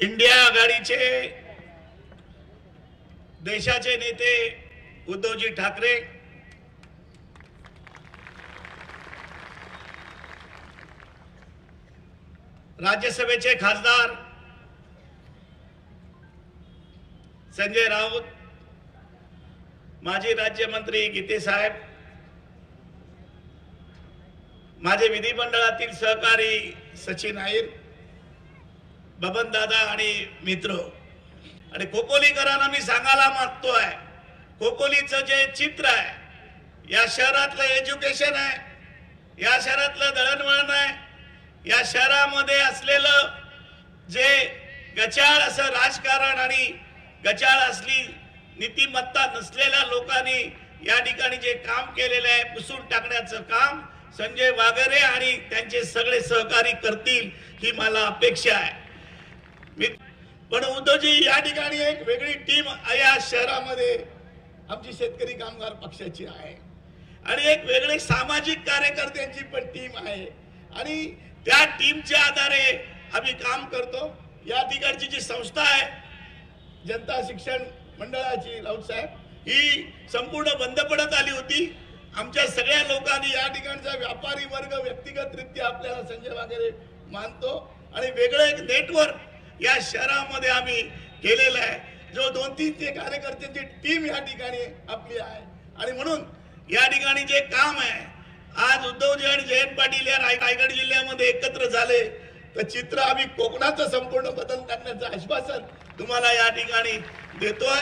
India आघाडीचे देशाचे नेते उद्धवजी ठाकरे राज्यसभेचे खासदार संजय राऊत माजी राज्यमंत्री गीते साहेब माझे विधिमंडळातील सहकारी सचिन आईर बबन दादा आणि मित्र. आणि खोपोलीकरांना मी सांगायला मागतोय खोपोलीचं जे चित्र आहे या शहरातलं एज्युकेशन आहे या शहरातलं दळणवळण आहे या शहरामध्ये असलेलं जे गचाळ असं राजकारण आणि गचाळ असली नीतिमत्ता नसलेल्या लोकांनी या ठिकाणी जे काम केलेलं आहे पुसून टाकण्याचं काम संजय वागरे आणि त्यांचे सगळे सहकारी करतील ही मला अपेक्षा आहे. मी पण उद्धवजी या ठिकाणी एक वेगळी टीम या शहरामध्ये. आमची शेतकरी कामगार पक्षाची आहे. आणि एक वेगळी सामाजिक कार्यकर्त्यांची पण टीम आहे. आणि त्या टीमच्या आधारे आम्ही काम करतो. या ठिकाणची जी संस्था आहे जनता शिक्षण मंडळाची राऊत साहेब ही संपूर्ण बंद पडत आली होती. आमच्या सगळ्या लोकांनी या ठिकाणचा व्यापारी वर्ग व्यक्तिगतरित्या आपल्याला संजय वगैरे मानतो. आणि वेगळं एक नेटवर्क या शहरामध्ये आम्ही केलेलं आहे. जो दोन तीन ते कार्यकर्त्यांची टीम या ठिकाणी आपली आहे. आणि म्हणून या ठिकाणी जे काम आहे आज उद्धवजी आणि जयंत पाटील या रायगड जिल्ह्यामध्ये एकत्र झाले. तर चित्र आम्ही कोकणाचं संपूर्ण बदल करण्याचं आश्वासन तुम्हाला या ठिकाणी देतोय